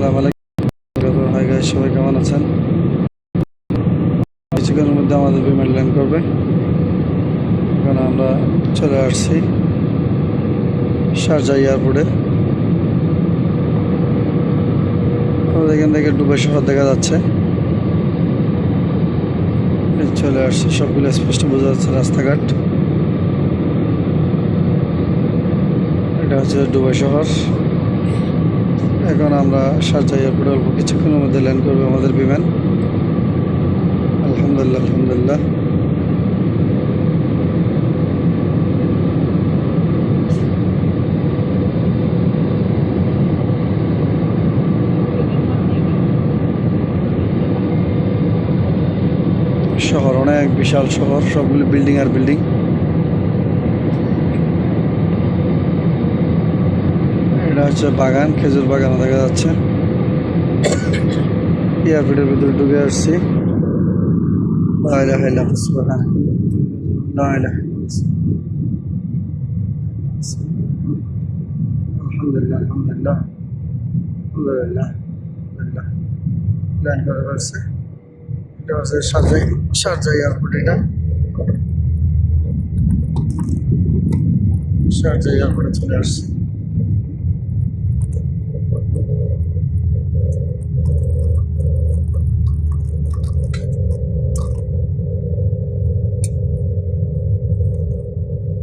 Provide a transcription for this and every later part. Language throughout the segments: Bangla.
আসসালামু আলাইকুম হাই গাইস সবাই কেমন আছেন? কিছুক্ষণের মধ্যে আমাদের বিমান ল্যান্ড করবে। এখন আমরা চলে আসছি শারজা এয়ারপোর্টে। আমাদের এখান থেকে ডুবে শহর দেখা যাচ্ছে। চলে আসছি, সবগুলো স্পষ্ট বোঝা যাচ্ছে রাস্তাঘাট। এটা হচ্ছে ডুবাই শহর। এখন আমরা শারজা এয়ারপোর্টে অল্প কিছুক্ষণের মধ্যে ল্যান্ড করবে আমাদের বিমান। আলহামদুলিল্লাহ আলহামদুলিল্লাহ। শহর অনেক বিশাল শহর, সবগুলো বিল্ডিং আর বিল্ডিং। এটা হচ্ছে বাগান, খেজুর বাগানও দেখা যাচ্ছে। এয়ারপোর্টের ভিতরে ঢুকে আসছি। আলহামদুলিল্লাহ আলহামদুলিল্লাহ। আলহামদুলিল্লাহ ল্যান্ড করে ফেলছে এটা হচ্ছে শারজা শারজা এয়ারপোর্ট, এটা? শারজা এয়ারপোর্টে চলে আসছে।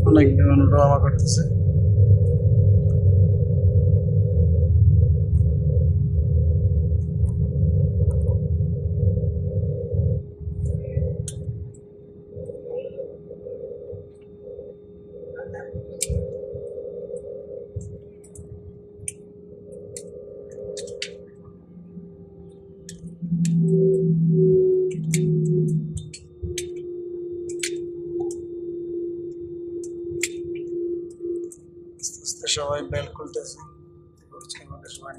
অনেক বিমান ড্রামা করতেছে? সবাই বেল খুলতেছে মধ্যে সবাই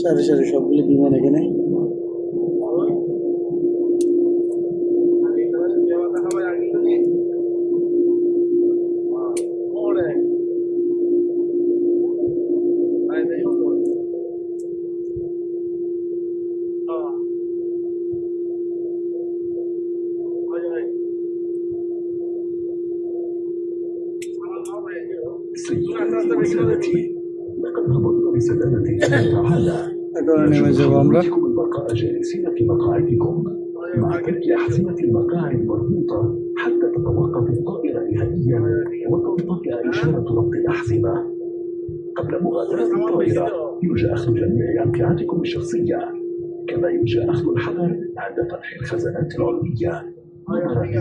সারি সারি সবগুলি বিমান এখানে لقد هبطنا بسلامة تعالى نجب أمرك البقاء جالسين في مقاعدكم مع تلك أحزمة المقاعد مربوطة حتى تتوقف الطائرة نهائيا وتنطفئ إشارة ربط الأحزمة قبل مغادرة الطائرة يوجد أخذ جميع أمتعتكم الشخصية كما يوجد أخذ الحذر عند فتح الخزانات العلوية.